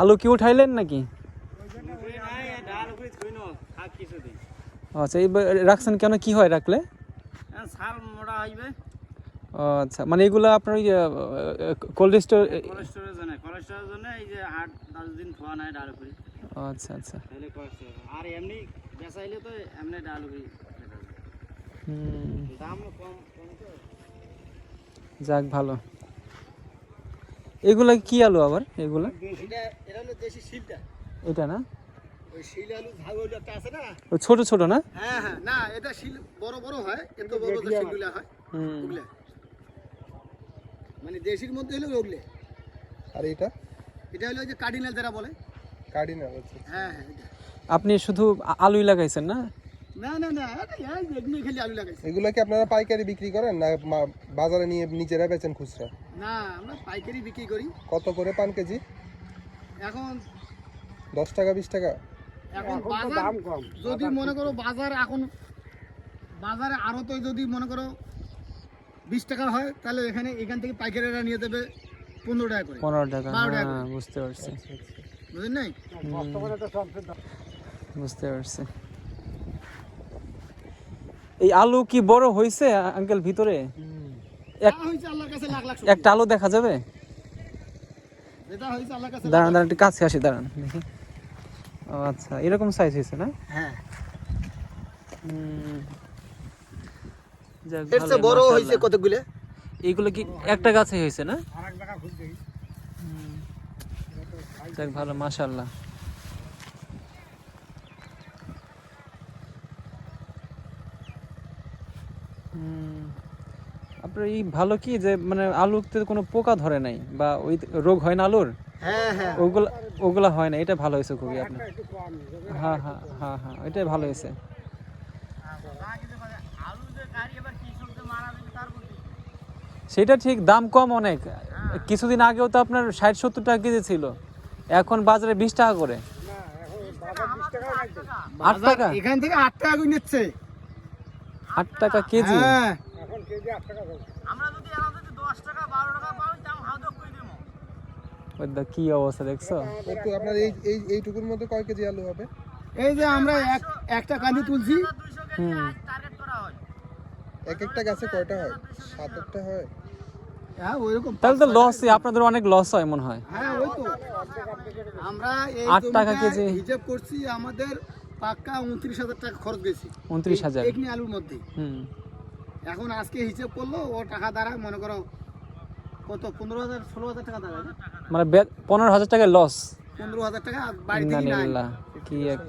আলু কি উঠাইলেন নাকি? আচ্ছা এই রাখছেন কেন? কি হয় রাখলে? আচ্ছা মানে এগুলো আপনার ওই কোল্ড স্টোর কোলেস্টোরের জন্য কোলেস্টোরের জন্য এই যে আট দশ দিন থোয়া নাই ডাল আচ্ছা আচ্ছা। আর এমনি বেচাইলে তো এমনি ডাল দামও কম যাক, ভালো। এগুলা কি আলু আবার? এগুলা? এটা এটা হলো দেশি শিলটা। এটা না? ওই শিল আলু ঝাউ আলু একটা আছে না? ওই ছোট ছোট না? হ্যাঁ হ্যাঁ। না এটা শিল বড় বড় হয় এত বড় বড় শিলগুলা হয়। ওগুলা। মানে দেশির মধ্যে হলো ওগুলো। আর এটা? এটা হলো যে কার্ডিনাল যারা বলে। কার্ডিনাল হচ্ছে হ্যাঁ হ্যাঁ আপনি শুধু আলুই লাগাইছেন না? না না না এগুলো খালি আলু লাগাইছে। এগুলো কি আপনারা পাইকারি বিক্রি করেন না বাজারে নিয়ে নিজেরা বেচেন খুচরা? না আমরা পাইকারি বিক্রি করি। কত করে পান কেজি? এখন দশ টাকা বিশ টাকা? এখন বাজার যদি মনে করো বাজার এখন বাজারে আরও তো যদি মনে করো বিশ টাকা হয় তাহলে এখানে এখান থেকে পাইকারিরা নিয়ে দেবে পনেরো টাকা করে। পনেরো টাকা বারো টাকা হ্যাঁ বুঝতে পারছি। বুঝলেন নাই? বুঝতে পারছি। এই আলু কি বড় হয়েছে আঙ্কেল ভিতরে। একটা আলু দেখা যাবে? দাঁড়ান দাঁড়ান একটু কাছে আসি দাঁড়ান। দেখি ও আচ্ছা এরকম সাইজ হয়েছে না? হ্যাঁ। বড়। হয়েছে কতগুলো? এইগুলো কি একটা গাছে হয়েছে না। যাক ভালো মাশাল্লাহ আপনার এই ভালো কি যে মানে আলুতে কোনো পোকা ধরে নাই? বা ওই রোগ হয় না আলুর? হ্যাঁ হ্যাঁ। ওগুলা ওগুলা হয় না এটা ভালো হয়েছে খুবই আপনার। হ্যাঁ হ্যাঁ হ্যাঁ হ্যাঁ এটাই ভালো হয়েছে। সেটা ঠিক দাম কম অনেক। কিছুদিন আগেও তো আপনার ষাট সত্তর টাকা কেজি ছিল। এখন বাজারে বিশ টাকা করে। আট টাকা? এখান থেকে আট টাকা করে নিচ্ছে। আট টাকা কেজি? হ্যাঁ। আমরা যদি এরা যদি দশ টাকা বারো টাকা পাই দাম হাদক করে দেবো? ওই দা কি অবস্থা দেখছ? একটু আপনার এই এই এইটুকুর মধ্যে কয় কেজি আলু হবে? এই যে আমরা এক একটা কাঁদি তুলছি। হুম। টার্গেট করা হয়। এক একটা গাছে কয়টা হয়? সাত আটটা হয়। হ্যাঁ ওইরকম তাহলে তো লসই আপনাদের অনেক লস হয় মনে হয়। হ্যাঁ ওই তো। আমরা এই আট টাকা কেজি। হিসাব করছি আমাদের পাক্কা উনত্রিশ হাজার টাকা খরচ গেছি। উনত্রিশ হাজার। আলুর মধ্যে। এখন আজকে হিসাব করল ও টাকা দাঁড়ায় মনে করো কত পনেরো হাজার ষোলো হাজার টাকা দাঁড়ায় মানে পনেরো হাজার টাকা লস পনেরো হাজার টাকা বাড়ি থেকে কি এক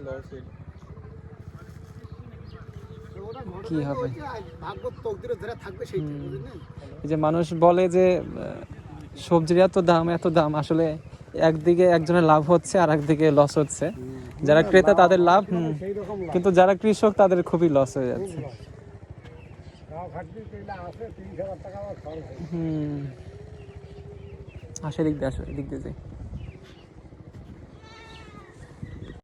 কি হবে? যে মানুষ বলে যে সবজির এত দাম এত দাম আসলে একদিকে একজনের লাভ হচ্ছে আর একদিকে লস হচ্ছে যারা ক্রেতা, তাদের লাভ কিন্তু যারা কৃষক, তাদের খুবই লস হয়ে যাচ্ছে। হুম। আসে দিক দিয়ে, আসো এদিক দিয়ে যাই।